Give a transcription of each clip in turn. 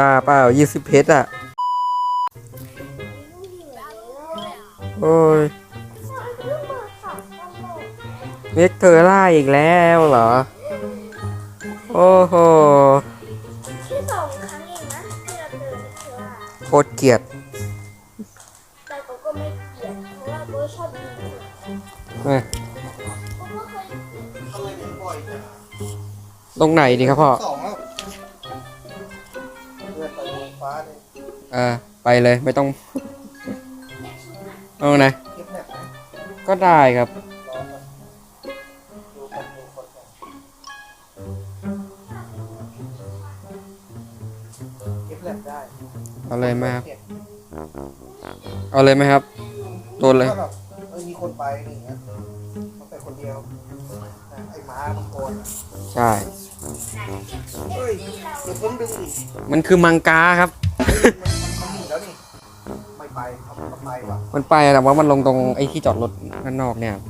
บ้าเปล่ายี่สิบเพชรอะ โอ้ยเมกเทอร่าอีกแล้วเหรอ โอ้โหแค่สองครั้งเองนะที่เราเจอคือว่าโคตรเกลียดแต่เก็ไม่เกลียดเพราะว่าเขาชอบดูเอ้ยตรงไหนดีครับพ่อ สอง ออไปเลยไม่ต้องเอาไหนเก็บแนบไหมก็ได้ครับรอก่อนดูคนดูคนก่อนเก็บแนบได้เอาเลยไหมครับเก็บเอาเลยไหมครับโดนเลยก็แบบเออมีคนไปอะไรอย่างเงี้ยมันไปคนเดียวนะไอ้ม้ามันโกนอะใช่ เฮ้ยเดี๋ยวเพิ่งดึงอีกมันคือมังกาครับ มันมันหนีแล้วนี่ไม่ไปเอามันไปว่ะมันไปแต่ว่ามันลงตรงไอ้ที่จอดรถข้างนอกเนี่ยครับ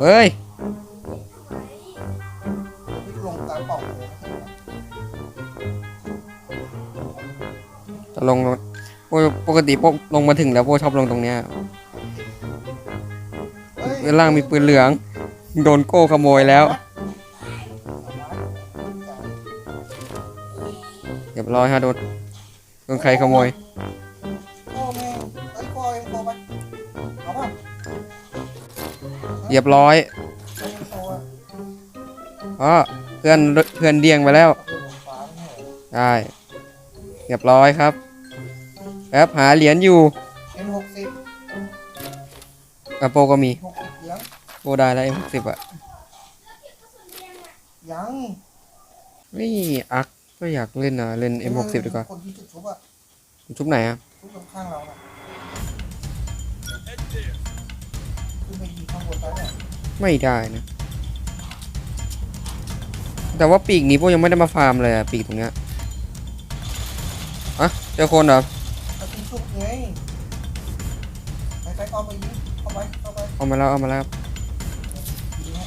เฮ้ยนี่ลงกลางป่องเลยจะลงโอ้ยปกติพวกลงมาถึงแล้วพวกชอบลงตรงเนี้ยเฮ้ยด้านล่างมีปืนเหลือง โดนโก้ขโมยแล้ว เรียบร้อยฮะโดนโดนใครขโมยโอ้แม่ไอ้ยโกยโกไปเอาป่ะเรียบร้อยไอ้โกอะอ๋อเพื่อนเพื่อนเดียงไปแล้วเอาไปบนฟ้าไม่ใช่เหรอได้เรียบร้อยครับแป๊บหาเหรียญอยู่เอ็มหกสิบอะโปก็มีหกสิบเหรียญโปได้แล้วเอ็มสิบอะยัง นี่อัก ก็อยากเล่นนะเล่นเอ็มหกสิบดีกว่าคนที่จุดทุบอะชุบไหนอะทุบตรงข้างเราน่ะขึ้นไปยิงข้างบนได้เนี่ยไม่ได้นะ แต่ว่าปีกนี้พวกยังไม่ได้มาฟาร์มเลยอะปีกตรงเนี้ยอะเจอคนเหรอเอาตีสุกไงไปไปเอาไปยิงเข้าไปเข้าไปเอามาแล้วเอามาแล้วครับยิงให้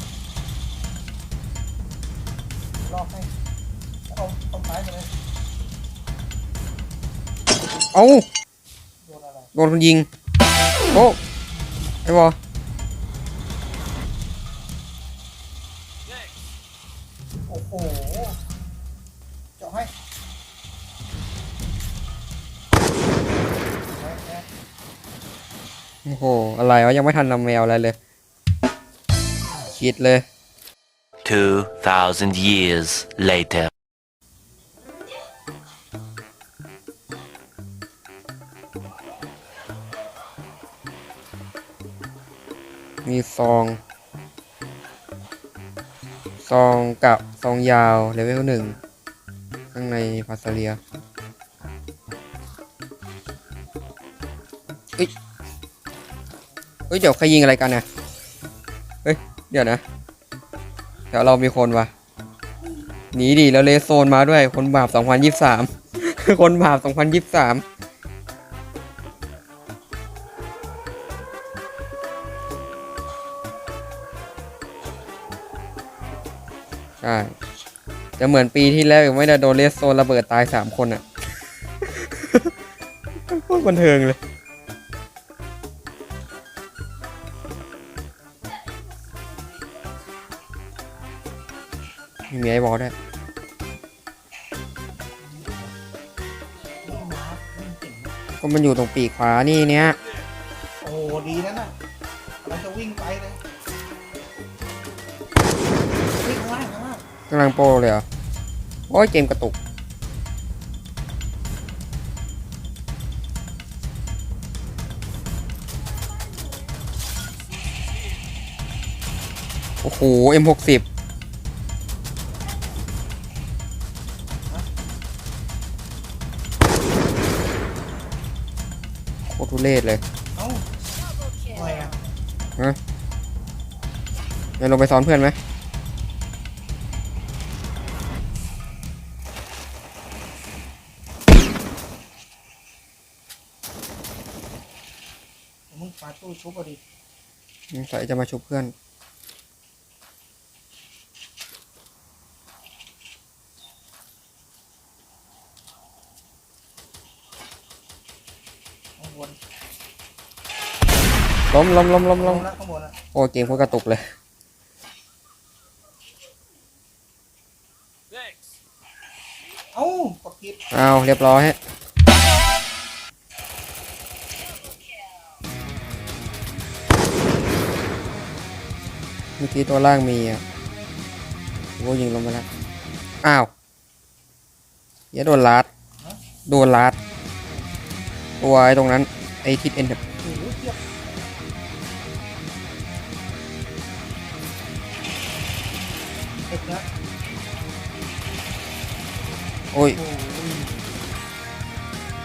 รอบให้ เอาเอาท้ายไปเลยเอาโดนอะไรโดนคนยิง โอ้ไอ้บอโอ้โหเจาะให้แม่แม่โอ้โห อะไรวะ ยังไม่ทันนำแมวอะไรเลย คิดเลย2,000 years later. มีซอง ซองกับซองยาวเลเวลหนึ่งข้างในพาสเลียเฮ้ยเฮ้ย เดี๋ยวใครยิงอะไรกันเนี่ยเฮ้ย เดี๋ยวนะ เดี๋ยวเรามีคนวะหนีดิแล้วเลโซนมาด้วย คนบาป 2023 คนบาป 2023 จะเหมือนปีที่แล้วยังไม่ได้โดนเลสโซนระเบิดตายสามคนอะ่ะโคตรบันเทิงเลย มีไอ้บอสด้วยก็มันอยู่ตรงปีกขวานี่เนี้ยโอ้ดีนะน่ะมันจะวิ่งไปเลย กำลังโปรเลยเหรอ โอ้ยเกมกระตุก โอ้โห M60 โคตรทุเรศเลยเอ้าอะไรอะเดี๋ยวลงไปซ้อนเพื่อนไหม ตู้ชุบเอาดิใส่จะมาชุบเพื่อน ข้างบนล้มล้มล้มล้มล้มแล้วข้างบนอะโอ้เกมโคตรกระตุกเลย เอ้าปากกิดเอาเรียบร้อยเมื่อกี้ตัวล่างมีอะโอ้ยิงลงไปแล้ว อ้าวเหี้ยโดนลัดโดนลัดตัวไอ้ตรงนั้น ไอ้ทิศเอ็นโอ้โหเทียบเด็กนะโอ้ยโอ้ย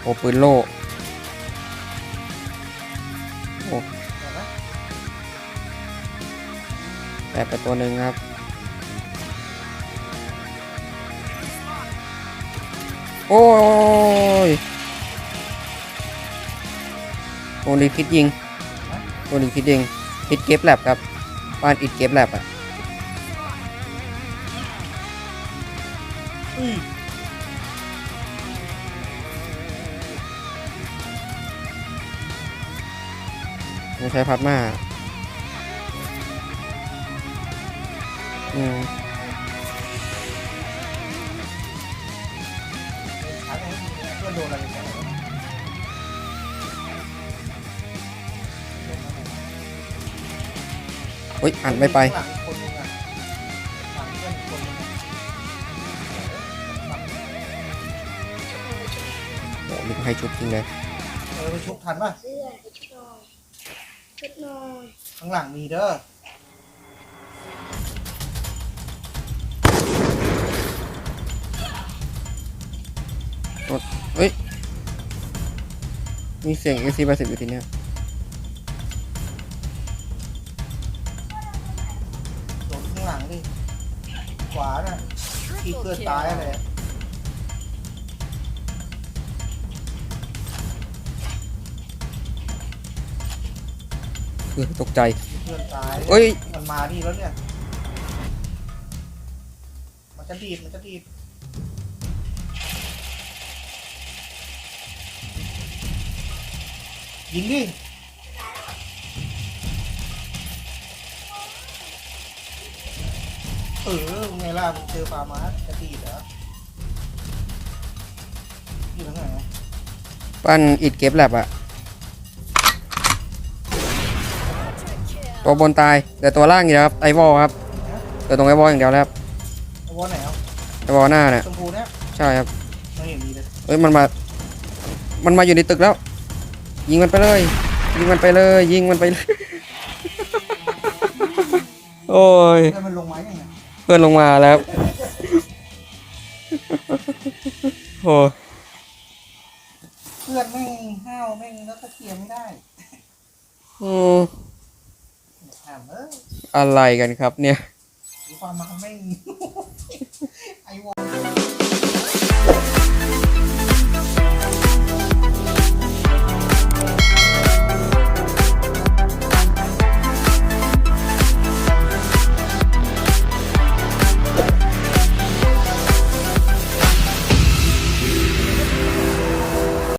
โอ้ปืนโล่ แตกไปตัวหนึ่งครับโอ้ยโดนดีพิษยิงโดนดีพิษยิงพิษเก็บแลบครับบ้านอิดเก็บแลบอะอุ้ยต้องใช้พัดมา อืมโดนอะไรแกอุ้ยอ่านไม่ไปหลังคนนึงอะหลังเพื่อนคนนึงโอ้มีให้ชุบจริงเลย เออไปชุบทันป่ะชุดนอนชุดนอนข้างหลังมีเด้อ เฮ้ย มีเสียง AC 80อยู่ทีเนี้ยโดนข้างหลังดิ ขวาน่ะที่เพื่อนตายอะไรเออตกใจที่เพื่อนตายเอ้ย มันมานี่แล้วเนี่ย มันจะดีดมันจะดีด ยิงดิเออไงล่ะมึงเจอปลามาจะดีดเหรออยู่ทางไหนอะปั้นอิดเก็บแลบอะตัวบนตายแต่ตัวล่างอย่างเดียวครับไอวอลครับแต่ตรงไอวอลอย่างเดียวแล้วครับไอ้วอลไหนเอาไอวอลหน้าเนี่ยชมพูเนี่ยใช่ครับไม่เห็นมีเลยเอ้ยมันมา มันมาอยู่ในตึกแล้ว ยิงมันไปเลย ยิงมันไปเลย ยิงมันไปเลย โอ้ยแล้วมันลงมายังไงเพื่อนลงมาแล้วโอ้ยเพื่อนแม่งห้าวแม่งแล้วก็เคลียร์ไม่ได้อืมถามเอออะไรกันครับเนี่ยดูความมาแม่งไอวอล